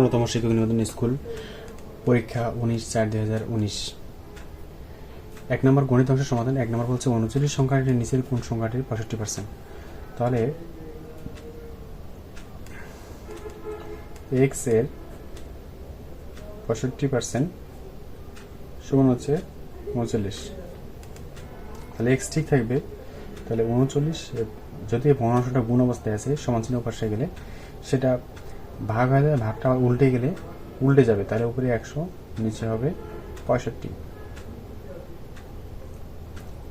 অন্যতম শিক্ষক নিবেদন স্কুল, পরীক্ষা উনিশ চার দুই হাজার এক নম্বর গণিত অংশের সমাধান, এক নম্বর বলছে উনচল্লিশ সংখ্যাটির নিচের কোন সংখ্যাটির পঁয়ষট্টি পার্সেন্ট তাহলে এক্সের পঁয়ষট্টি পার্সেন্ট সমান হচ্ছে উনচল্লিশ। তাহলে এক্স ঠিক থাকবে, তাহলে উনচল্লিশ, যদি ভগ্নাংশটা গুণ অবস্থায় আছে, সমান চিহ্ন পাশে গেলে সেটা ভাগ হয়ে যাবে, ভাগটা উল্টে গেলে উল্টে যাবে, তাহলে উপরে একশো, নিচে হবে পঁয়ষট্টি।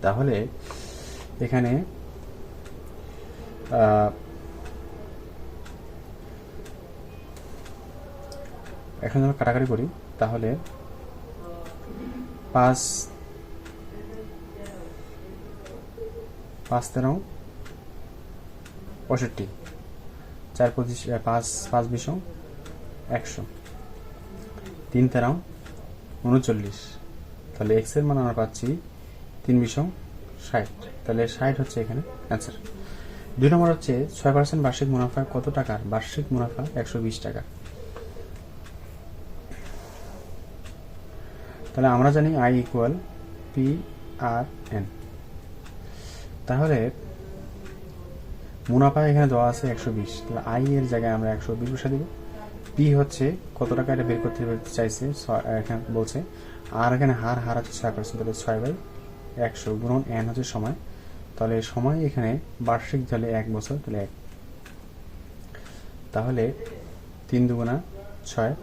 তাহলে এখানে এখন যদি কাটাকাটি করি, তাহলে পাঁচ পাঁচ তেরো, পঁয়ষট্টি। চার পঁচিশ পাঁচ পাঁচ বিশ, একশো। তিন তেরো, উনচল্লিশ। তাহলে এক্সের মান আমরা পাচ্ছি তিন বিশ ষাট। তাহলে ষাট হচ্ছে এখানে অ্যান্সার দুই নম্বর হচ্ছে ছয় পার্সেন্ট বার্ষিক মুনাফা কত টাকার বার্ষিক মুনাফা একশো বিশ টাকা। তাহলে আমরা জানি I equal P R N তাহলে মুনাফা এখানে দেওয়া আছে একশো বিশ। তাহলে আই এর জায়গায় আমরা একশো বিশ বসে দিব। পি হচ্ছে কত টাকা এটা বের করতে চাইছে এখানে বলছে। আর এখানে হার হার হচ্ছে ছয় পার্সেন্ট তাহলে ছয় বাই একশো গুণন এন হচ্ছে সময়। তাহলে সময় এখানে বার্ষিক তাহলে এক বছর, তাহলে এক। তাহলে তিন দুগুণা ছয়,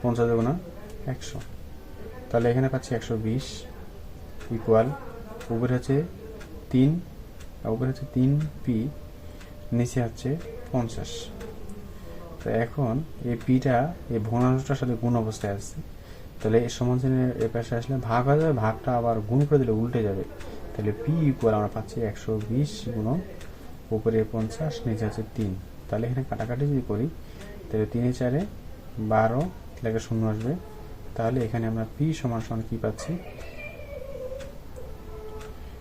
পঞ্চাশ দুগুণা একশো। তাহলে এখানে পাচ্ছি একশো বিশ ইকুয়াল উপরে হচ্ছে তিন উপরে হচ্ছে তিন পি নিচে হচ্ছে পঞ্চাশ। তো এখন এই পিটা এই ভগ্নাংশটার সাথে গুণ অবস্থায় আসছে। তাহলে এই সমান চিহ্নের এ পাশে আসলে ভাগ হয়ে যাবে, ভাগটা আবার গুণ করে দিলে উল্টে যাবে। তাহলে পি ইকুয়াল আমরা পাচ্ছি একশো বিশ গুণ উপরে পঞ্চাশ, নিচে আছে তিন। তাহলে এখানে কাটাকাটি যদি করি, তাহলে তিনে চারে বারো লেখা শূন্য আসবে। তাহলে এখানে আমরা পি সমান সমান কি পাচ্ছি?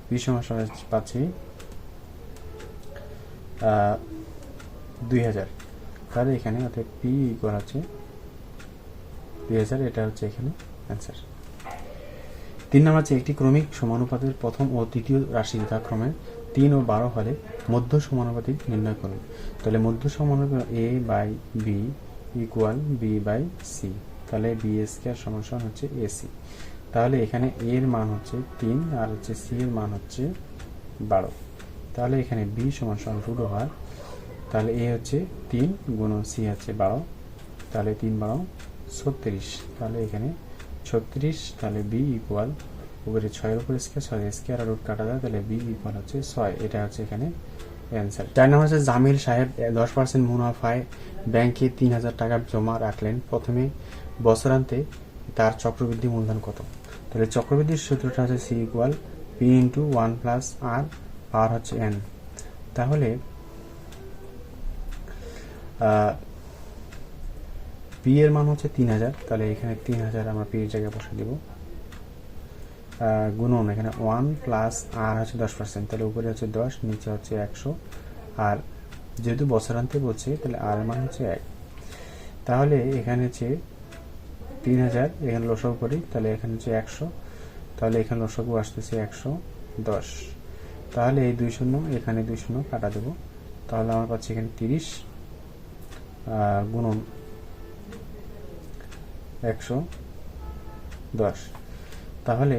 পি সমান সমান পাচ্ছি দুই হাজার। তাহলে এখানে অর্থাৎ পি ইকুয়াল হচ্ছে দুই হাজার, এটা হচ্ছে এখানে অ্যান্সার তিন নম্বর হচ্ছে একটি ক্রমিক সমানুপাতের প্রথম ও তৃতীয় রাশি যথাক্রমে তিন ও বারো হলে মধ্য সমানুপাতিক নির্ণয় করুন। তাহলে মধ্য সমানুপাত A by B equal B by C তাহলে বি স্কোয়ার সমান হচ্ছে এসি তাহলে এখানে এর মান হচ্ছে তিন আর হচ্ছে সি এর মান হচ্ছে বারো। তাহলে এখানে বি সমান সমান রুট ওভার তাহলে এ হচ্ছে তিন গুণন সি হচ্ছে বারো। তাহলে তিন বারো, ছত্রিশ। তাহলে এখানে ছত্রিশ, তাহলে বি ইকুয়াল উপরে ছয়ের উপরে স্কোয়ার ছয় স্কোয়ার আর রুট কাটা যায়, তাহলে বি ইকুয়াল হচ্ছে ছয়। এটা হচ্ছে এখানে অ্যান্সার চার নম্বর হচ্ছে জামিল সাহেব দশ পার্সেন্ট মুনাফায় ব্যাংকে তিন হাজার টাকা জমা রাখলেন। প্রথমে বছরান্তে তার চক্রবৃদ্ধি মূলধন কত? তাহলে চক্রবৃদ্ধির সূত্রটা হচ্ছে C equal P into one plus R power হচ্ছে এন তাহলে পি এর মান হচ্ছে তিন হাজার, তাহলে এখানে তিন হাজার আমরা পি এর জায়গায় বসে দিব। গুণন, এখানে ওয়ান প্লাস আর হচ্ছে দশ পার্সেন্ট তাহলে উপরে হচ্ছে দশ, নিচে হচ্ছে একশো। আর যেহেতু বছরান্তে বলছে, তাহলে আর মান হচ্ছে এক। তাহলে এখানে হচ্ছে তিন হাজার, এখানে লসক করি, তাহলে এখানে হচ্ছে একশো। তাহলে এখানে লসক আসতেছে একশো দশ। তাহলে এই দুই শূন্য, এখানে দুই শূন্য কাটা দেবো। তাহলে আমার পাচ্ছি এখানে তিরিশ গুণন একশো দশ। তাহলে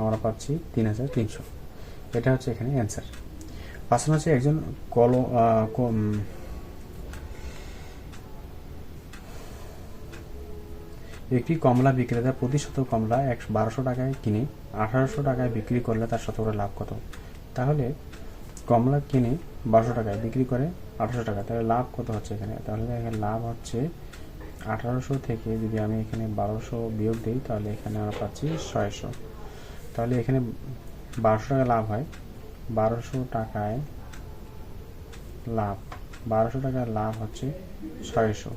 আমরা পাচ্ছি তিন হাজার তিনশো। এটা হচ্ছে এখানে অ্যান্সার পাশাপাশি হচ্ছে একজন কল একটি কমলা বিক্রেতা প্রতি শত কমলা একশো বারোশো টাকায় কিনে আঠারোশো টাকায় বিক্রি করলে তার শতকরা লাভ কত? তাহলে কমলা কিনে বারোশো টাকায় বিক্রি করে আঠারোশো টাকা। তাহলে লাভ কত হচ্ছে এখানে? তাহলে এখানে লাভ হচ্ছে আঠারোশো থেকে যদি আমি এখানে বারোশো বিয়োগ দিই, তাহলে এখানে আমরা পাচ্ছি ছয়শো। তাহলে এখানে বারোশো টাকা লাভ হয়। বারোশো টাকায় লাভ, বারোশো টাকার লাভ হচ্ছে ছয়শো।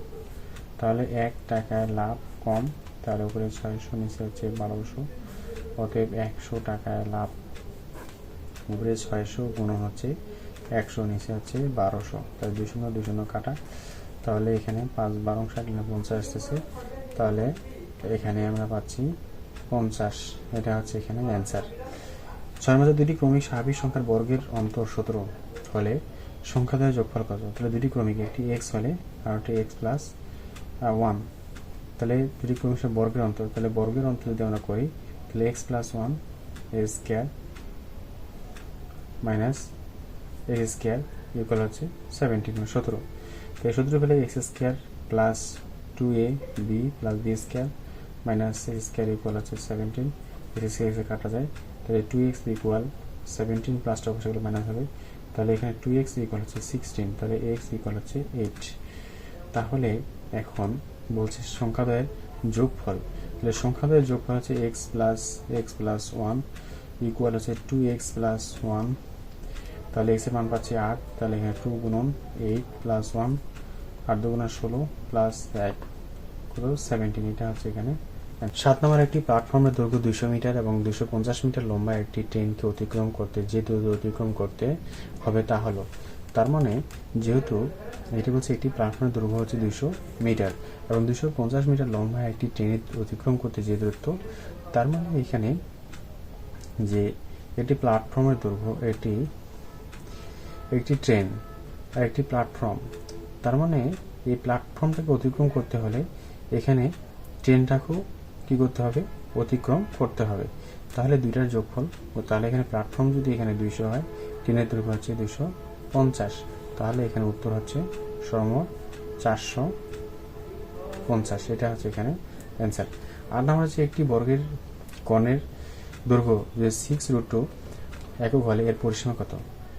তাহলে এক টাকায় লাভ কম তার উপরে ছয়শো, নিচে হচ্ছে বারোশো। অতএব একশো টাকায় লাভ। উপরে ছয়শো গুণ হচ্ছে একশো, নিচে হচ্ছে বারোশো। তাহলে দুই শূন্য দুই শূন্য কাটা। তাহলে এখানে পাঁচ বারো ষাট পঞ্চাশ আসতেছে। তাহলে এখানে আমরা পাচ্ছি পঞ্চাশ। এটা হচ্ছে এখানে অ্যান্সার ছয় মধ্যে দুটি ক্রমিক স্বাভাবিক সংখ্যার বর্গের অন্তর সতেরো হলে সংখ্যাদ্বয়ের যোগফল কত? তাহলে দুটি ক্রমিক, একটি এক্স হলে আর একটি এক্স প্লাস ওয়ান তাহলে দুটি ক্রমিক বর্গের অন্তর। তাহলে বর্গের অন্তর যদি আমরা করি X plus one A square minus X square equal হচ্ছে সেভেন্টিন মানে সতেরো। তো এই সতেরো পেলে X square plus two A B plus B square minus X square equal হচ্ছে সেভেন্টিন এক্স এক্সে কাটা যায়, তাহলে টু এক্স ইকুয়াল সেভেন্টিন প্লাসটা অবশ্যই মাইনাস হবে। তাহলে এখানে টু এক্স ইকুয়াল হচ্ছে সিক্সটিন তাহলে এক্স ইকুয়াল হচ্ছে এইট তাহলে এখন বলছে সংখ্যাদয়ের যোগফল। তাহলে সংখ্যাদয়ের যোগফল হচ্ছে X plus X plus one equal হচ্ছে টু এক্স প্লাস ওয়ান তাহলে এক্সের মান পাচ্ছি আট, তাহলে এখানে টু গুণন এইট প্লাস ওয়ান আট দুগুণা ষোলো প্লাস এক। কত? সেভেন্টিন এটা হচ্ছে এখানে। সাত নম্বর একটি প্ল্যাটফর্মের দৈর্ঘ্য দুইশো মিটার এবং দুইশো পঞ্চাশ মিটার লম্বা একটি ট্রেনকে অতিক্রম করতে, যে দূরত্ব অতিক্রম করতে হবে তা হলো। তার মানে যেহেতু এটি বলছে একটি প্ল্যাটফর্মের দৈর্ঘ্য হচ্ছে দুইশো মিটার এবং দুশো পঞ্চাশ মিটার লম্বা একটি ট্রেনের অতিক্রম করতে যে দূরত্ব তার মানে এখানে যে একটি প্ল্যাটফর্মের দৈর্ঘ্য এটি একটি ট্রেন আর একটি প্ল্যাটফর্ম, তার মানে এই প্ল্যাটফর্মটাকে অতিক্রম করতে হলে এখানে ট্রেনটাকেও কি করতে হবে? অতিক্রম করতে হবে। তাহলে দুইটার যোগফল, ও তাহলে এখানে প্ল্যাটফর্ম যদি এখানে দুইশো হয়, ট্রেনের দৈর্ঘ্য হচ্ছে দুশো পঞ্চাশ। তাহলে এখানে উত্তর হচ্ছে সর্বমোট চারশো পঞ্চাশ। এটা হচ্ছে এখানে অ্যান্সার আর নাম্বার হচ্ছে একটি বর্গের কর্ণের দৈর্ঘ্য যে সিক্স রুট টু একক হলে এর পরিসীমা কত?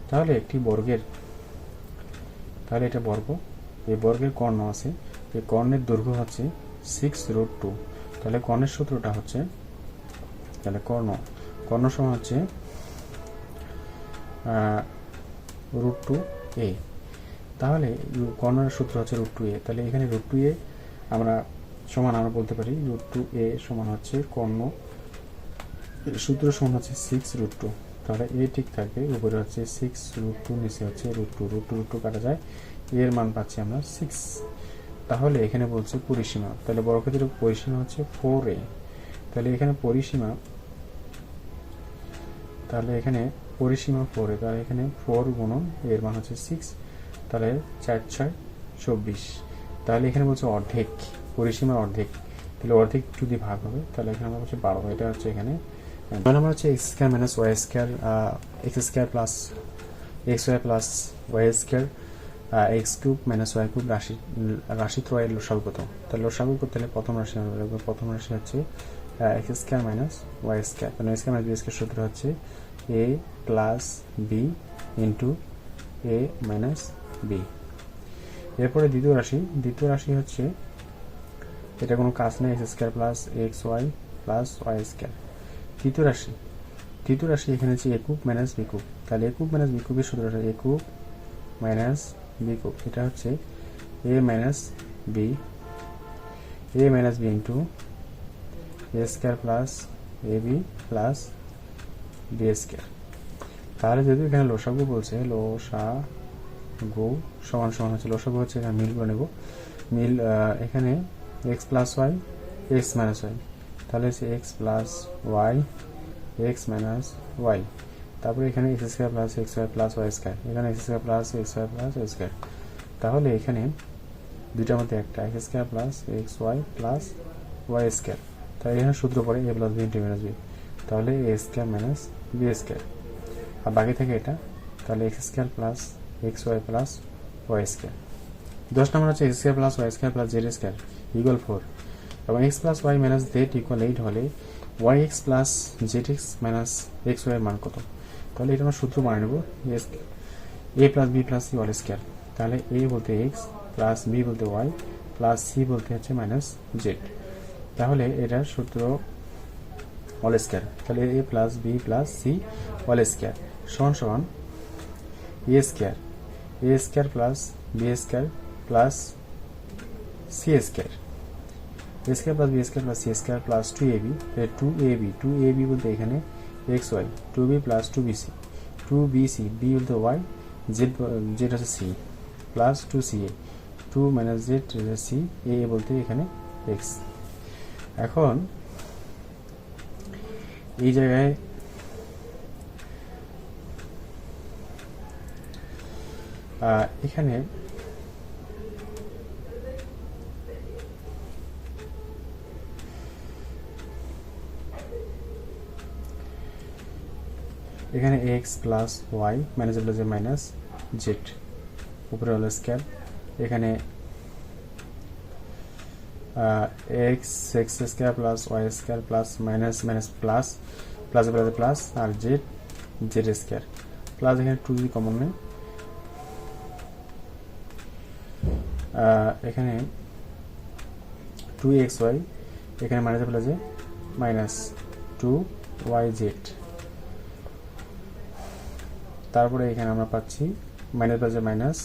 তাহলে একটি বর্গের, তাহলে এটা বর্গ, এই বর্গের কর্ণ আছে, এই কর্ণের দৈর্ঘ্য হচ্ছে সিক্স রুট টু তাহলে কর্ণের সূত্রটা হচ্ছে, তাহলে কর্ণ কর্ণ সমান হচ্ছে রুট টু এ তাহলে কর্ণের সূত্র হচ্ছে রুট টু এ তাহলে এখানে রুট টু এ আমরা সমান আমরা বলতে পারি রুট টু এ সমান হচ্ছে কর্ণ। সূত্র সমান হচ্ছে সিক্স রুট টু তাহলে এ ঠিক থাকবে, উপরে হচ্ছে সিক্স রুট টু নিচে হচ্ছে root two root two root two কাটা যায় এর মান পাচ্ছি আমরা সিক্স তাহলে এখানে বলছে পরিসীমা। তাহলে বর্গক্ষেত্রের পরিসীমা হচ্ছে ফোর এ তাহলে এখানে পরিসীমা, তাহলে এখানে পরিসীমা ফোর এ তাহলে এখানে ফোর গুণন এর মান হচ্ছে সিক্স তাহলে চার, ছয়, চব্বিশ। তাহলে এখানে বলছে অর্ধেক, পরিসীমার অর্ধেক। তাহলে অর্ধেক যদি ভাগ হবে, তাহলে এখানে আমরা হচ্ছে বারো। এটা হচ্ছে এখানে। নম্বর হচ্ছে X square minus Y square X square plus X Y plus Y square X cube minus Y cube রাশি রাশি ত্রয়ের লসাগু কত? তাহলে লসাগু করতে হলে প্রথম রাশি আমরা প্রথম রাশি হচ্ছে X square minus Y square তাহলে স্কোয়ার মাইনাস বি স্কোয়ার সূত্র হচ্ছে A plus B into A minus B. এরপরে দ্বিতীয় রাশি। দ্বিতীয় রাশি হচ্ছে, এটা কোনো কাজ নেই X square plus X Y plus Y square. তৃতীয় রাশি। তৃতীয় রাশি এখানে হচ্ছে একুব মাইনাস বিকুব তাহলে একুব মাইনাস বিকুবের সূত্রটা একুব মাইনাস বি কুব এটা হচ্ছে A minus B. A minus B into A square plus A B plus B square. তাহলে যদি এখানে লোসাগু বলছে, লোসা গু সমান সমান হচ্ছে লোসাগু হচ্ছে, এখানে মিল করে নেব। মিল এখানে X plus Y X minus Y তাহলে হচ্ছে X plus Y X minus Y তারপরে এখানে X square plus X Y plus Y square এখানে X square plus X Y plus Y square তাহলে এখানে দুইটার মধ্যে একটা X square plus X Y plus Y square তাহলে এখানে সূত্র পড়ে A plus B into minus B তাহলে A square minus B square আর বাকি থেকে এটা, তাহলে X square plus X Y plus Y square দশ নম্বর হচ্ছে X square plus Y square plus Z square equal four এবং X plus Y minus Z equal eight হলে Y X plus Z X minus X Y মান কত? তাহলে এটা আমরা সূত্র বানিয়ে নেব A plus B plus C all square তাহলে এ বলতে এক্স প্লাস বি বলতে ওয়াই প্লাস সি বলতে হচ্ছে মাইনাস জেড তাহলে এটার সূত্র অল স্কোয়ার তাহলে A plus B plus C all square সমান সমান A square A square plus B square plus C square A square plus B square plus C square plus two A B two A B two A B বলতে এখানে X Y two B plus two B C two B C B বলতে Y Z Z হচ্ছে C plus two C A two minus Z C A বলতে এখানে X এখন এই জায়গায় এখানে এখানে X plus Y minus plus minus Z উপরে হলো স্কোয়ার এখানে X X square plus Y square plus minus minus plus plus plus plus আর জেড জেড স্কোয়ার প্লাস এখানে টু যদি কমন নেই এখানে টু এক্স ওয়াই এখানে মাইনাস প্লাসে minus two Y Z তারপরে এখানে আমরা পাচ্ছি মাইনাস প্লাসে মাইনাস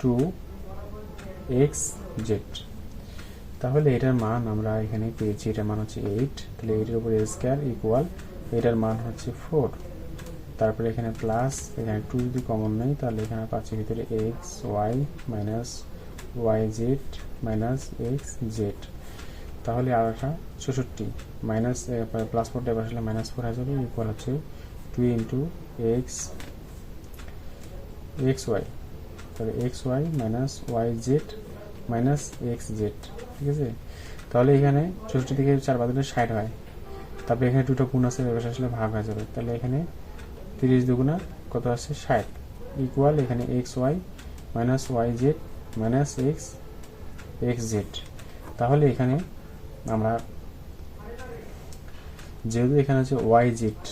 টু এক্স জেড তাহলে এটার মান আমরা এখানে পেয়েছি, এটার মান হচ্ছে এইট তাহলে এইটের উপর স্কোয়ার ইকুয়াল এটার মান হচ্ছে ফোর তারপরে এখানে প্লাস এখানে টু যদি কমন নেই, তাহলে এখানে পাচ্ছি ভিতরে X Y minus Y Z minus X Z তাহলে আড়াটা চৌষট্টি মাইনাস প্লাস ফোরটা এবার আসলে মাইনাস ফোর হয়ে যাবে ইকুয়াল হচ্ছে two into X X Y তাহলে X Y minus Y Z minus X Z ঠিক আছে? তাহলে এখানে চৌষট্টি থেকে চার বাদ দিলে ষাট হয়। তারপরে এখানে দুটো গুণ আছে, এবার আসলে ভাগ হয়ে যাবে। তাহলে এখানে তিরিশ দুগুণা কত আছে ষাট। ইকুয়াল এখানে X Y minus Y Z minus X X Z তাহলে এখানে আমরা, যেহেতু এখানে আছে ওয়াই জেড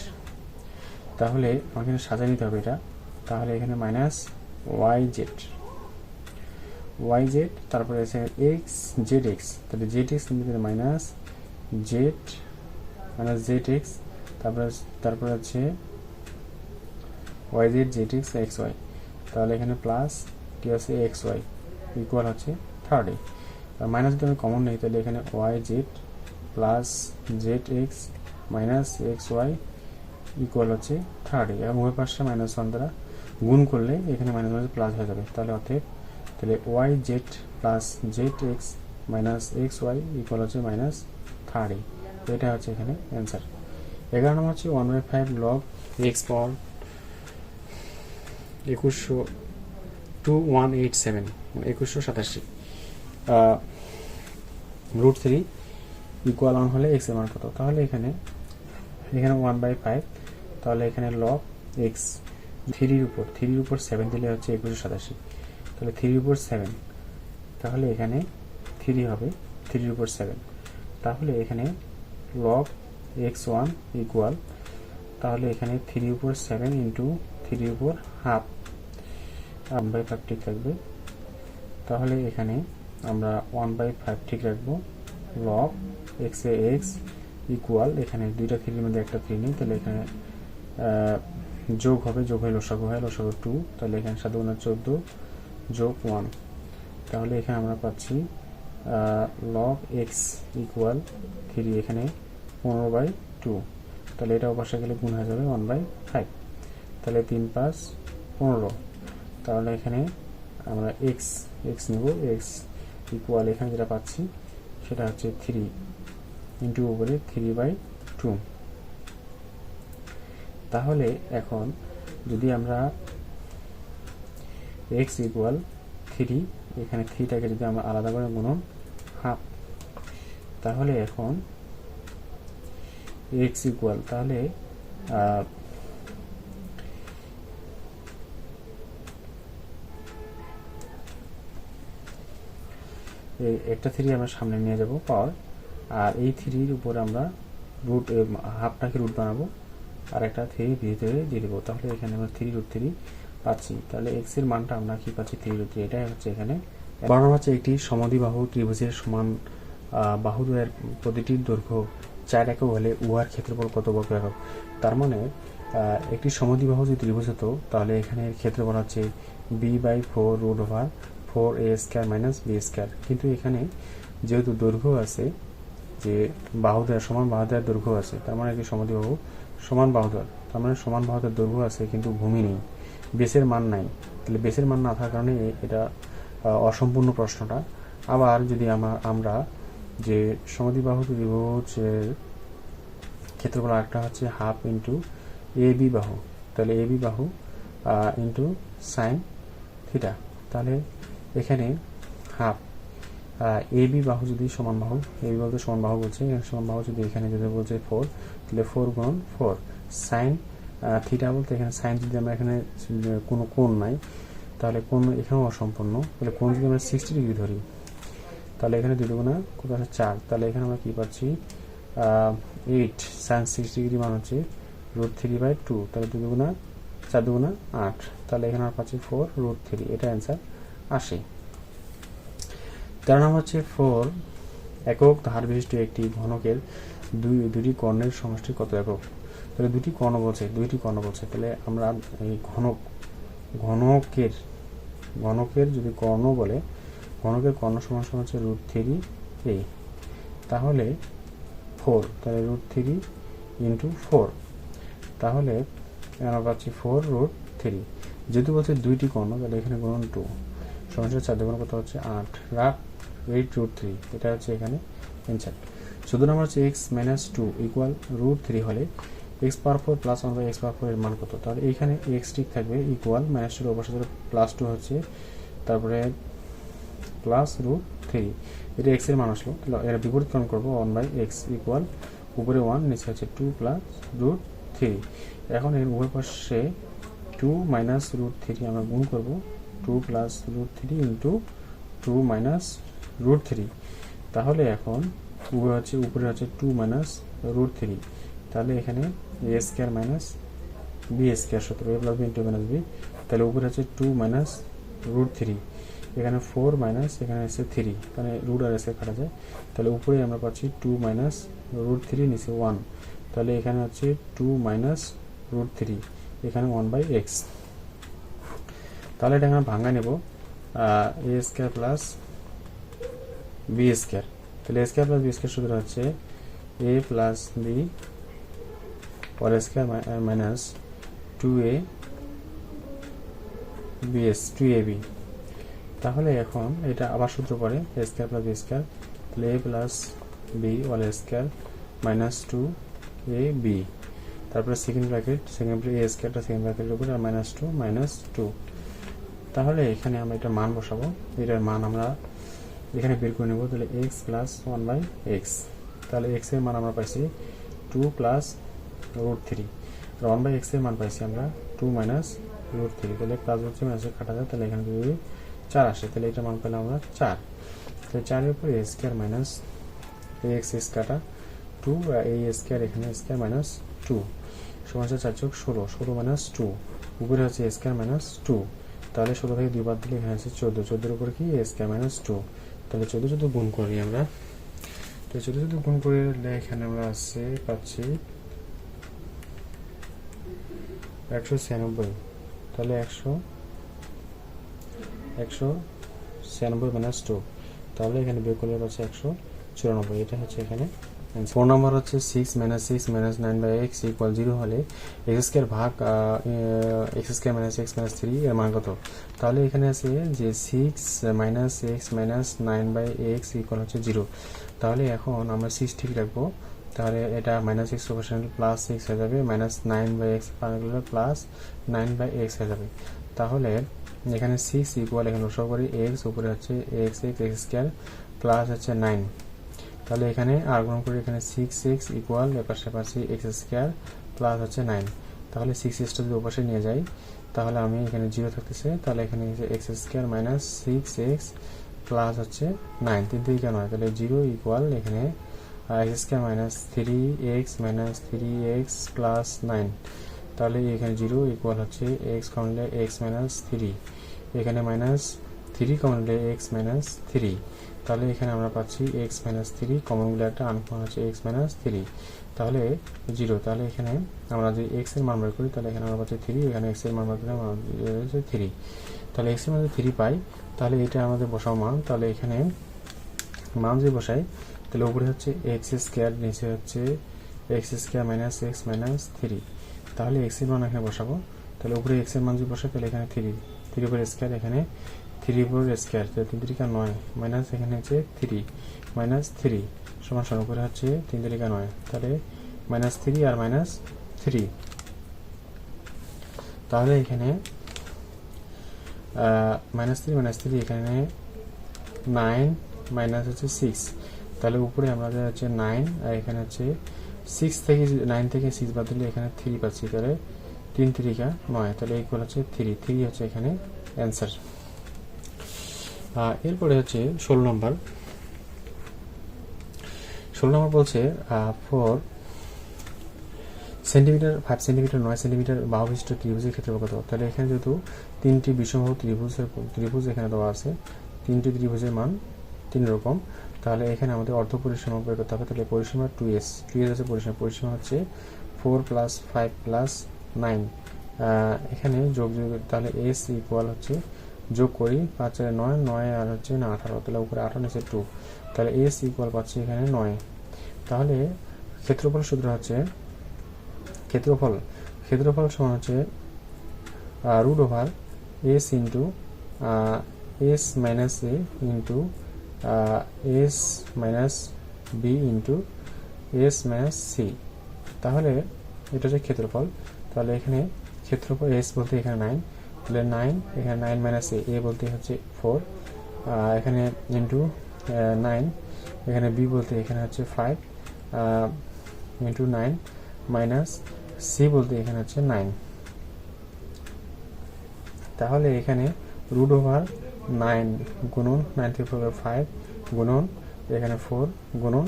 তাহলে আমাকে সাজিয়ে নিতে হবে এটা। তাহলে এখানে minus Y Z Y Z তারপরে আছে এক্স জেড এক্স তাহলে Z X minus Z minus Z X তারপরে তারপরে আছে Y Z Z X X Y তাহলে এখানে প্লাস কি আছে এক্স ওয়াই ইকুয়াল হচ্ছে থার্ড এ। মাইনাস যদি আমি কমন নেই, তাহলে এখানে Y Z plus Z X minus X Y equal হচ্ছে থার্ড এ। এবং উভয় পাশে মাইনাস ওয়ান দ্বারা গুণ করলে এখানে মাইনাস মাইনাস প্লাস হয়ে যাবে। তাহলে অতএব, তাহলে Y Z plus Z X minus X Y equal হচ্ছে মাইনাস থার্ড এ। এটা হচ্ছে এখানে অ্যান্সার এগারো নম্বর হচ্ছে one by five log X power একুশশো টু ওয়ান এইট সেভেন একুশশো সাতাশি। রুট থ্রি ইকুয়াল ওয়ান হলে এক্সের মান কত? তাহলে এখানে এখানে ওয়ান বাই ফাইভ তাহলে এখানে লগ এক্স থ্রির উপর থ্রির উপর সেভেন দিলে হচ্ছে একুশশো সাতাশি। তাহলে থ্রির উপর সেভেন তাহলে এখানে থ্রি হবে থ্রির উপর সেভেন তাহলে এখানে লগ এক্স ওয়ান ইকুয়াল তাহলে এখানে থ্রি উপর সেভেন ইন্টু থ্রি উপর হাফ ওয়ান বাই ফাইভ ঠিক রাখবে। তাহলে এখানে আমরা ওয়ান বাই ফাইভ ঠিক রাখব। Log X A X equal এখানে দুইটা থ্রির মধ্যে একটা থ্রি নেই, তাহলে এখানে যোগ হবে, যোগ হয় লসাগু হয়, লসাগু টু তাহলে এখানে সাত গুণা চোদ্দ যোগ ওয়ান তাহলে এখানে আমরা পাচ্ছি লগ এক্স ইকুয়াল থ্রি এখানে পনেরো বাই টু তাহলে এটা অবশ্যই গেলে গুণ হয়ে যাবে ওয়ান বাই ফাইভ তাহলে তিন পাঁচ পনেরো। তাহলে এখানে আমরা এক্স এক্স নেব এক্স ইকুয়াল এখানে যেটা পাচ্ছি, সেটা হচ্ছে থ্রি ইন্টু উপরে থ্রি বাই টু তাহলে এখন যদি আমরা এক্স ইকুয়াল থ্রি এখানে থ্রিটাকে যদি আমরা আলাদা করে গুণন হাফ তাহলে এখন এক্স ইকুয়াল তাহলে এই একটা থ্রি আমরা সামনে নিয়ে যাব পাওয়ার আর এই থ্রির উপরে আমরা রুট হাফটাকে রুট বানাবো, আর একটা থ্রি ভিতরে দিয়ে দেবো। তাহলে এখানে আমরা থ্রি রুট থ্রি পাচ্ছি। তাহলে এক্সের মানটা আমরা কি পাচ্ছি? থ্রি রুট থ্রি এটাই হচ্ছে এখানে। বারো হচ্ছে একটি সমাধিবাহু ত্রিভুজের সমান বাহুদ্বয়ের প্রতিটির দৈর্ঘ্য চার একক হলে উহার ক্ষেত্রফল কত বর্গ একক? তার মানে একটি সমাধিবাহু যদি ত্রিভুজ হতো, তাহলে এখানে ক্ষেত্রফল হচ্ছে B by four root over four A square minus B square কিন্তু এখানে যেহেতু দৈর্ঘ্য আছে, যে বাহু বাহুদের, সমান বাহুদের দৈর্ঘ্য আছে, তার মানে একটি সমাধিবাহু সমান বাহুদের। তার মানে সমান বাহুদের দৈর্ঘ্য আছে, কিন্তু ভূমি নেই। বেসের মান নাই। তাহলে বেসের মান না থাকার কারণে এটা অসম্পূর্ণ প্রশ্নটা। আবার যদি আমা- আমরা যে সমদ্বিবাহু ত্রিভুজের ক্ষেত্রফল আরেকটা হচ্ছে হাফ ইন্টু এ বি বাহু। তাহলে এ বি বাহু ইন্টু সাইন থিটা তাহলে এখানে হাফ এ বি বাহু যদি সমান বাহু এ বি বাহু তো সমান বাহু বলছে সমান বাহু যদি এখানে যদি বলছে ফোর তাহলে ফোর গুণ ফোর সাইন থিটা বলতে এখানে সাইন যদি আমরা এখানে কোনো কোণ নাই, তাহলে কোন এখানেও অসম্পূর্ণ। তাহলে কোন যদি আমরা সিক্সটি ডিগ্রি ধরি, তাহলে এখানে দুই দুগুণা কত আছে? চার। তাহলে এখানে আমরা কি পাচ্ছি? এইট সাইন সিক্স ডিগ্রি মান হচ্ছে রুট থ্রি বাই টু তাহলে দুই দুগুণা চার দুগুণা আট। তাহলে এখানে আমরা পাচ্ছি ফোর রুট থ্রি এটা অ্যান্সার আসে। তেরো নম্বর হচ্ছে ফোর একক ধার বিশিষ্ট একটি ঘনকের দুই দুটি কর্ণের সমষ্টি কত একক? তাহলে দুটি কর্ণ বলছে, দুইটি কর্ণ বলছে। তাহলে আমরা এই ঘনক, ঘনকের ঘনকের যদি কর্ণ বলে, ঘনকের কর্ণ সমান হচ্ছে রুট থ্রি এ। তাহলে ফোর, তাহলে রুট থ্রি ইন্টু ফোর। তাহলে আমরা পাচ্ছি ফোর রুট থ্রি। যেহেতু বলছে দুইটি কর্ণ, তাহলে এখানে গুণন টু। সমস্যা চার দুগুণ কত হচ্ছে আট? রাট এইট রুট থ্রি এটা হচ্ছে এখানে অ্যান্সার শুধু নাম্বার হচ্ছে X minus two equal root three হলে X power four plus one by X power four এর মান কত? তাহলে এইখানে এক্স ঠিক থাকবে ইকুয়াল মাইনাস টুর অবশ্যই প্লাস টু হচ্ছে তারপরে প্লাস রুট থ্রি এটা এক্সের মান আসলো। এর বিপরীতকরণ করব ওয়ান বাই এক্স ইকুয়াল উপরে ওয়ান নিচে হচ্ছে টু প্লাস রুট থ্রি এখন এর উভয় পাশে টু মাইনাস রুট থ্রি আমরা গুণ করব। Two plus root three into two minus root three তাহলে এখন উপরে হচ্ছে উপরে হচ্ছে টু মাইনাস রুট থ্রি তাহলে এখানে A square minus B square সূত্র A plus B into minus B তাহলে উপরে হচ্ছে টু মাইনাস রুট থ্রি এখানে ফোর মাইনাস এখানে এসে থ্রি তাহলে রুট আর এসে কাটা যায়। তাহলে উপরে আমরা পাচ্ছি টু মাইনাস রুট থ্রি নিচে ওয়ান তাহলে এখানে হচ্ছে টু মাইনাস রুট থ্রি এখানে ওয়ান বাই এক্স তাহলে এটা এখানে ভাঙা নেব। A square plus B square তাহলে A square plus B square সূত্র হচ্ছে এ প্লাস বি পর square minus two A B S two A B তাহলে এখন এটা আবার সূত্র পড়ে A square plus B square তাহলে A plus B all square minus two A B তারপরে সেকেন্ড ব্র্যাকেট সেকেন্ড এ স্কোয়ারটা সেকেন্ড ব্র্যাকেটের উপরে আর মাইনাস টু মাইনাস টু তাহলে এখানে আমরা এটা মান বসাবো। এটার মান আমরা এখানে বের করে নেব। তাহলে X plus one by X তাহলে এক্সের মান আমরা পাইছি টু প্লাস রুট থ্রি আর ওয়ান বাই এক্সের মান পাইছি আমরা টু মাইনাস রুট থ্রি তাহলে প্লাস হচ্ছে মাইনাসে কাটা যায়, তাহলে এখানে যদি চার আসে, তাহলে এটা মান পেলাম আমরা চার। তাহলে চারের উপর A square minus X X কাটা। টু এই স্কোয়ার এখানে স্কোয়ার মাইনাস টু সমস্যা চার চোখ ষোলো। ষোলো মাইনাস টু উপরে হচ্ছে স্কোয়ার মাইনাস টু তাহলে ষোলো থেকে দুই বাদ দিলে এখানে আছে চোদ্দ। চোদ্দোর উপর কি? স্কোয়ার মাইনাস টু তাহলে চোদ্দ চোদ্দ গুণ করি আমরা। তো চোদ্দ চোদ্দ গুণ করে এখানে আমরা আছে পাচ্ছি একশো ছিয়ানব্বই। তাহলে একশো একশো ছিয়ানব্বই মাইনাস টু তাহলে এখানে বের করলে পাচ্ছে একশো চুরানব্বই। এটা হচ্ছে এখানে ফোর নম্বর হচ্ছে six minus six minus nine by X equal zero হলে এক্স স্কোয়ার ভাগ X square minus X minus three এর মান কত? তাহলে এখানে আছে যে six minus X minus nine by X equal হচ্ছে জিরো তাহলে এখন আমরা সিক্স ঠিক রাখব। তাহলে এটা minus X percent plus six হয়ে যাবে minus nine by X plus nine by X হয়ে যাবে। তাহলে এখানে সিক্স ইকুয়াল এখানে লসাগু করি এক্স উপরে হচ্ছে X X X square plus হচ্ছে নাইন তাহলে এখানে আর গ্রহণ করি এখানে সিক্স এক্স ইকুয়াল এপাশে পাচ্ছি এক্স স্কোয়ার প্লাস হচ্ছে নাইন তাহলে সিক্স এক্সটা যদি ওপাশে নিয়ে যাই, তাহলে আমি এখানে জিরো থাকতেছে, তাহলে এখানে X square minus six X plus হচ্ছে নাইন তিন থেকে কেন হয়? তাহলে জিরো ইকুয়াল এখানে X square minus three X minus three X plus nine তাহলে এখানে জিরো ইকুয়াল হচ্ছে এক্স কমলে এক্স মাইনাস থ্রি এখানে মাইনাস থ্রি কমলে এক্স মাইনাস থ্রি তাহলে এখানে আমরা পাচ্ছি এক্স মাইনাস থ্রি কমনগুলো একটা আনকমন হচ্ছে এক্স মাইনাস থ্রি তাহলে জিরো তাহলে এখানে আমরা যদি এক্সের মান বের করি, তাহলে এখানে আমরা পাচ্ছি থ্রি এখানে এক্সের মান বের হচ্ছে থ্রি তাহলে এক্সের মধ্যে থ্রি পাই, তাহলে এটা আমাদের বসাও মান। তাহলে এখানে মান যদি বসাই, তাহলে উপরে হচ্ছে এক্স স্কোয়ার নিচে হচ্ছে X square minus X minus three তাহলে এক্সের মান এখানে বসাবো। তাহলে উপরে এক্সের মান যদি বসাই, তাহলে এখানে থ্রি থ্রি উপরে স্কোয়ার এখানে থ্রি উপর স্কোয়ার তিন তিরিকা নয় মাইনাস এখানে হচ্ছে থ্রি মাইনাস থ্রি সমান সমান করে হচ্ছে তিন তিরিকা নয়, তাহলে মাইনাস থ্রি আর মাইনাস থ্রি তাহলে এখানে মাইনাস থ্রি মাইনাস থ্রি এখানে নাইন মাইনাস হচ্ছে সিক্স তাহলে উপরে আমাদের হচ্ছে নাইন আর এখানে হচ্ছে সিক্স থেকে নাইন থেকে সিক্স বাদ দিলে এখানে থ্রি পাচ্ছি, তাহলে তিন তিরিকা নয়, তাহলে ইকুয়াল হচ্ছে থ্রি থ্রি হচ্ছে এখানে অ্যান্সার এরপরে হচ্ছে ষোলো নম্বর। ষোলো নম্বর বলছে ফোর সেন্টিমিটার ফাইভ সেন্টিমিটার নয় সেন্টিমিটার বাহু বিশিষ্ট ত্রিভুজের ক্ষেত্রে কত? তাহলে এখানে যেহেতু তিনটি বিষমবাহু ত্রিভুজের ত্রিভুজ এখানে দেওয়া আছে, তিনটি ত্রিভুজের মান তিন রকম, তাহলে এখানে আমাদের অর্ধ পরিসীমা বের করতে হবে, তাহলে পরিসীমা টু এস টু এস হচ্ছে পরিসীমা পরিসীমা হচ্ছে four plus five plus nine এখানে যোগ তাহলে এস ইকুয়াল হচ্ছে যোগ করি পাঁচ নয় নয় আর হচ্ছে না আঠারো, তাহলে উপরে আঠারো নিচে টু তাহলে এস ইকুয়াল পাচ্ছি এখানে নয়। তাহলে ক্ষেত্রফল সূত্র হচ্ছে ক্ষেত্রফল। ক্ষেত্রফল সমান হচ্ছে root over S into S minus A into S minus B into S minus C তাহলে এটা হচ্ছে ক্ষেত্রফল। তাহলে এখানে ক্ষেত্রফল এস বলতে এখানে নাইন তাহলে নাইন এখানে নাইন মাইনাস এ এ বলতে হচ্ছে ফোর এখানে ইন্টু নাইন এখানে বি বলতে এখানে হচ্ছে five into nine minus C বলতে এখানে হচ্ছে নাইন তাহলে এখানে রুট ওভার নাইন গুণন নাইন থেকে ফোর ফাইভ গুণন, এখানে ফোর গুণন,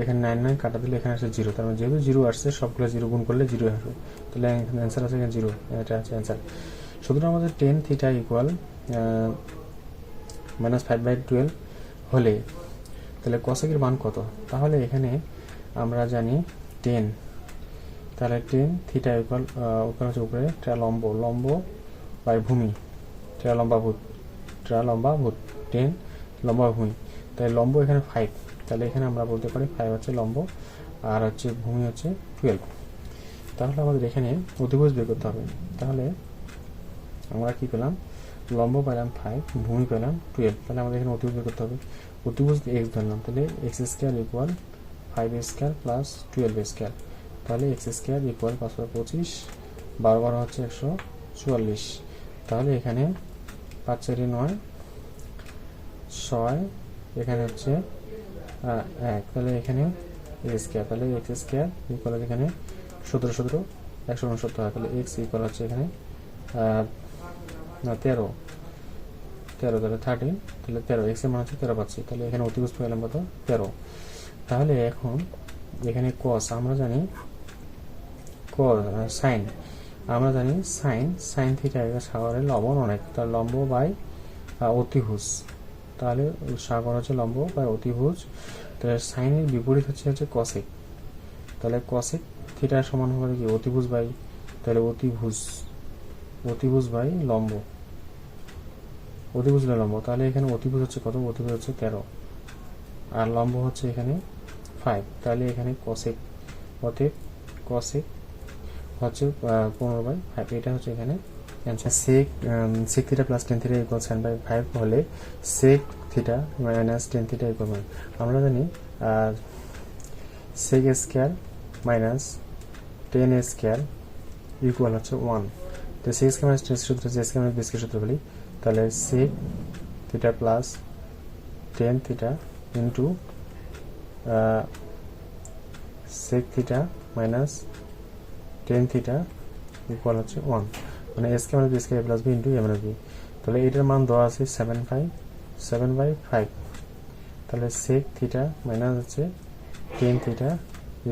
এখানে নাইন নাইন কাটা দিলে এখানে আসছে জিরো তার মানে যেহেতু জিরো আসছে, সবগুলো জিরো গুণ করলে জিরো আসবে তাহলে অ্যান্সার আছে এখানে জিরো এটা হচ্ছে অ্যান্সার সুতরাং আমাদের tan theta equal minus five by twelve হলে তাহলে কসেকের মান কত? তাহলে এখানে আমরা জানি টেন তাহলে টেন থিটা ইকুয়াল ইকুয়াল হচ্ছে উপরে ট্রা লম্ব বাই ভূমি ট্রা লম্বা ভূত ট্রা লম্বা ভূত টেন লম্বা ভূমি। তাই লম্ব এখানে ফাইভ তাহলে এখানে আমরা বলতে পারি ফাইভ হচ্ছে লম্ব, আর হচ্ছে ভূমি হচ্ছে টুয়েলভ তাহলে আমাদের এখানে অতিভুজ বের করতে হবে। তাহলে আমরা কি পেলাম লম্ব পেলাম ফাইভ ভূমি পেলাম টুয়েলভ তাহলে আমাদের এখানে অতিভুজ করতে হবে। অতিভুজ এক্স ধরলাম। তাহলে X square equal five square plus twelve square তাহলে এক্স স্কোয়ার ইকুয়াল পাঁচশো পঁচিশ, বারো বারো হচ্ছে একশো চুয়াল্লিশ। তাহলে এখানে পাঁচ চারি নয়, ছয়, এখানে হচ্ছে এক। তাহলে এখানে এক্স স্কোয়ার তাহলে এক্স স্কোয়ার ইকুয়াল এখানে সতেরো সতেরো, একশো উনসত্তর। হয় তাহলে এক্স ইকুয়াল হচ্ছে এখানে না, তেরো। তেরো, তাহলে থার্টিন তাহলে তেরো এক্সের মান হচ্ছে তেরো পাচ্ছি, তাহলে এখানে অতিবুজ পেলাম কত? তেরো। তাহলে এখন এখানে কস আমরা জানি ক সাইন আমরা জানি সাইন সাইন থেকে সাগরের লবণ অনেক, তার লম্ব বাই অতিভুজ। তাহলে সাগর হচ্ছে লম্ব বাই অতিভুজ, তাহলে সাইনের বিপরীত হচ্ছে হচ্ছে কসেক তাহলে কসেক থিটার সমান হবে কি? অতিভুজ বাই তাহলে অতিভুজ। অতিভুজ বাই লম্ব। অতিভুজ লম্ব। তাহলে এখানে অতিভুজ হচ্ছে কত? অতিভুজ হচ্ছে তেরো। আর লম্ব হচ্ছে এখানে ফাইভ তাহলে এখানে কসেক অতএব কসেক হচ্ছে পনেরো বাই ফাইভ এটা হচ্ছে এখানে answer sec sec theta plus tan theta equal seven by five হলে sec theta minus tan theta equal আমরা জানি, আর sec square minus tan square equal হচ্ছে ওয়ান তো সেক স্কোয়ার মাইনাস টেন সূত্র হচ্ছে স্কোয়ার মাইনাস সূত্র বলি, তাহলে sec theta plus tan theta into sec theta minus tan theta equal হচ্ছে ওয়ান মানে এস কে মানে B square plus B into A minus B. তাহলে এটার মান দেওয়া আছে seven five seven by five তাহলে সেক থিটা মাইনাস হচ্ছে টেন থিটা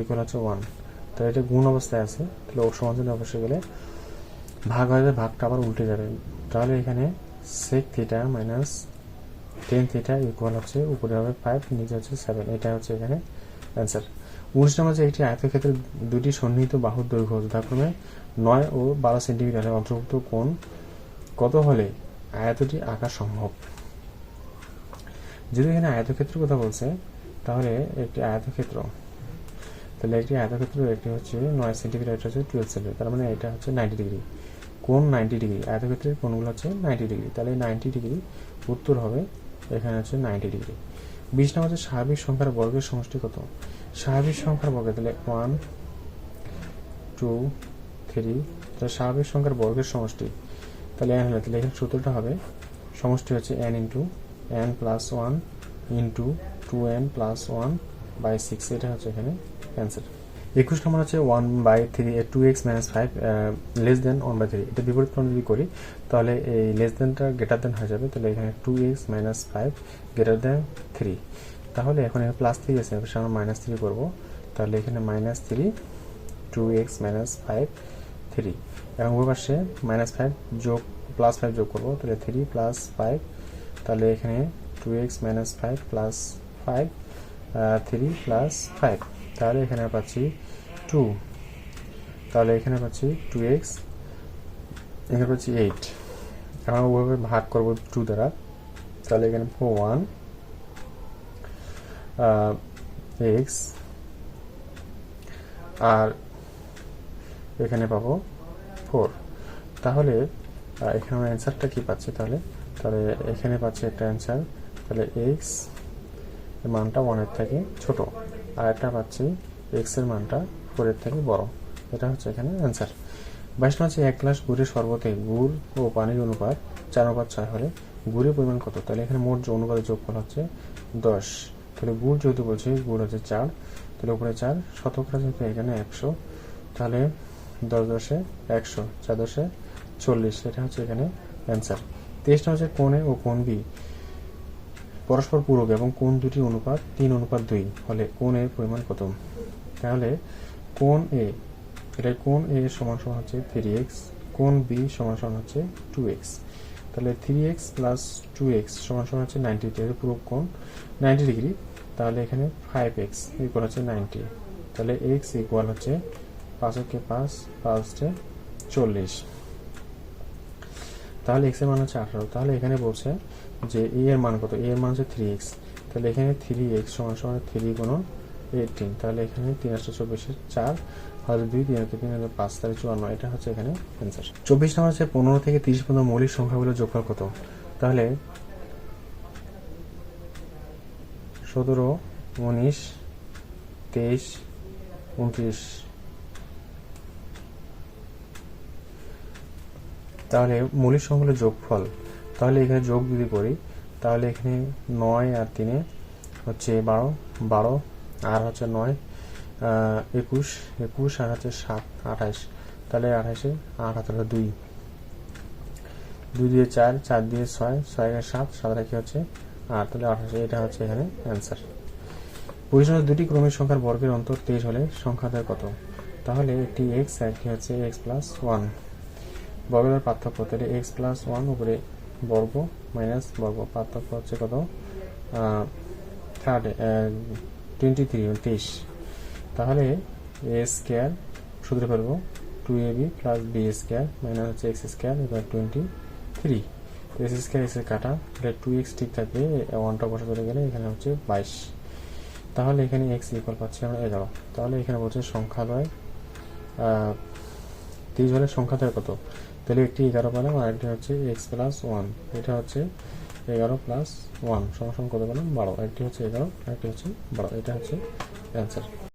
ইকুয়াল হচ্ছে ওয়ান তাহলে এটা গুণ অবস্থায় আছে। তাহলে ও সমাধানে অবশ্যই গেলে ভাগ হয়ে যাবে ভাগটা আবার উল্টে যাবে। তাহলে এখানে sec theta minus tan theta equal হচ্ছে উপরে হবে ফাইভ নিচে হচ্ছে সেভেন এটা হচ্ছে এখানে অ্যান্সার উনিশ নম্বর যে একটি আয়তক্ষেত্রের দুটি সন্নিহিত বাহুর দৈর্ঘ্য যথাক্রমে নয় ও বারো সেন্টিমিটারের অন্তর্ভুক্ত কোণ কত হলে আয়তটি আঁকা সম্ভব? যদি এখানে আয়তক্ষেত্রের কথা বলছে, তাহলে একটি আয়তক্ষেত্র, তাহলে একটি আয়তক্ষেত্র একটি হচ্ছে নয় সেন্টিমিটার এটা হচ্ছে টুয়েলভ সেন্টিমিটার তার মানে এটা হচ্ছে নাইনটি ডিগ্রি কোন নাইনটি ডিগ্রি আয়তক্ষেত্রের কোনগুলো হচ্ছে নাইনটি ডিগ্রি তাহলে নাইনটি ডিগ্রি উত্তর হবে, এখানে হচ্ছে নাইনটি ডিগ্রি বিশ নম্বর হচ্ছে স্বাভাবিক সংখ্যার বর্গের সমষ্টি কত? স্বাভাবিক সংখ্যার বর্গ, তাহলে ওয়ান টু থ্রি তাহলে স্বাভাবিক সংখ্যার বর্গের সমষ্টি। তাহলে এন হলে, তাহলে এখানে সূত্রটা হবে, সমষ্টি হচ্ছে N into N plus one into two N plus one by six এটা হচ্ছে এখানে অ্যান্সার একুশ নম্বর হচ্ছে one by three two X minus five less than one by three এটা বিপরীত ক্রমে যদি করি, তাহলে এই লেস দেনটা গ্রেটার দেন হয়ে যাবে, তাহলে এখানে two X minus five greater than three তাহলে এখন এখানে প্লাস থ্রি আছে এবার আমরা মাইনাস থ্রি করব। তাহলে এখানে minus three two X minus five three এবং ওই পাশে মাইনাস ফাইভ যোগ প্লাস ফাইভ যোগ করব, তাহলে থ্রি প্লাস ফাইভ তাহলে এখানে two X minus five plus five three plus five তাহলে এখানে পাচ্ছি টু তাহলে এখানে পাচ্ছি টু এক্স এখানে পাচ্ছি এইট এখন ওভাবে ভাগ করব টু দ্বারা। তাহলে এখানে ফোর ওয়ান এক্স আর এখানে পাবো ফোর তাহলে এখানে আমরা অ্যান্সারটা কি পাচ্ছি তাহলে? তাহলে এখানে পাচ্ছি একটা অ্যান্সার তাহলে এক্স মানটা ওয়ানের থেকে ছোট। আর একটা পাচ্ছি এক্সের মানটা ফোরের থেকে বড়। এটা হচ্ছে এখানে অ্যান্সার বাইশ হচ্ছে এক গ্লাস গুড়ের শরবতে গুড় ও পানির অনুপাত চার অনুপাত ছয় হলে গুড়ের পরিমাণ কত? তাহলে এখানে মোট যে অনুপাতের যোগফল হচ্ছে দশ। তাহলে গুড় যেহেতু বলছি, গুড় হচ্ছে চার, তাহলে উপরে চার শতকরা যেহেতু এখানে একশো, তাহলে দশ দশে একশো, চার দশে চল্লিশ, এটা হচ্ছে এখানে অ্যান্সার তেইশটা হচ্ছে কোণে ও কোণ বি। পরস্পর পূরক এবং কোন দুটি অনুপাত তিন অনুপাত দুই, ফলে কোন এর পরিমাণ কত? তাহলে কোন এ এটা কোন এ সমান সমান হচ্ছে থ্রি এক্স কোন বি সমান সমান হচ্ছে টু এক্স তাহলে three X plus two X সমান সমান হচ্ছে নাইনটি ডিগ্রি পূরক কোণ নাইনটি ডিগ্রি তাহলে এখানে ফাইভ এক্স ইকুয়াল হচ্ছে নাইনটি তাহলে এক্স ইকুয়াল হচ্ছে পাঁচ ওকে পাঁচ পাঁচ হচ্ছে চল্লিশ। তাহলে এক্সের মান হচ্ছে আঠারো। তাহলে এখানে বলছে যে এ এর মান কত? এ এর মান হচ্ছে থ্রি এক্স তাহলে এখানে থ্রি এক্স সমান সমান থ্রি গুণন এইটিন তাহলে এখানে তিন আসতে চব্বিশের চার। হাজার দুই তিন হাজার তিন হাজার পাঁচ। তাহলে চুয়ান্ন। এটা হচ্ছে এখানে অ্যান্সার চব্বিশ নম্বর হচ্ছে পনেরো থেকে তিরিশ পর্যন্ত মৌলিক সংখ্যাগুলো যোগফল কত? তাহলে সতেরো, উনিশ, তেইশ, উনত্রিশ। তাহলে মৌলিক সংখ্যাগুলো যোগফল তাহলে এখানে যোগ যদি করি, তাহলে এখানে নয় আর তিনে হচ্ছে বারো বারো আর হচ্ছে নয় একুশ একুশ আর হচ্ছে সাত, আঠাশ। তাহলে আঠাশে আট হাতে দুই। দুই দিয়ে চার চার দিয়ে ছয় ছয় সাত সাত রেখে হচ্ছে আর তাহলে আঠাশে, এটা হচ্ছে এখানে অ্যান্সার পরিসংখ্যান দুটি ক্রমের সংখ্যার বর্গের অন্তর তেইশ হলে সংখ্যাদের কত? তাহলে একটি এক্স আর একটি হচ্ছে এক্স প্লাস ওয়ান বর্গের পার্থক্য, তাহলে এক্স প্লাস ওয়ান উপরে বর্গ মাইনাস বর্গ, পার্থক্য হচ্ছে কত? থার্ড টোয়েন্টি থ্রি তেইশ। তাহলে এ স্কোয়ার সূত্রে ফেলব two A B plus B square minus হচ্ছে এক্স স্কোয়ার এবার টোয়েন্টি থ্রি এক্স স্কোয়ার এক্সের কাটা, তাহলে টু এক্স ঠিক থাকবে ওয়ানটা বসে চলে গেলে এখানে হচ্ছে বাইশ। তাহলে এখানে এক্স ইকুয়াল পাচ্ছি আমরা এগারো তাহলে এখানে বলছে সংখ্যালয় তেইশ হলে সংখ্যালয় কত? তাহলে একটি এগারো পেলাম আর একটি হচ্ছে এক্স প্লাস ওয়ান এটা হচ্ছে এগারো প্লাস ওয়ান সমান কত পেলাম? বারো। একটি হচ্ছে এগারো, একটি হচ্ছে বারো। এটা হচ্ছে অ্যান্সার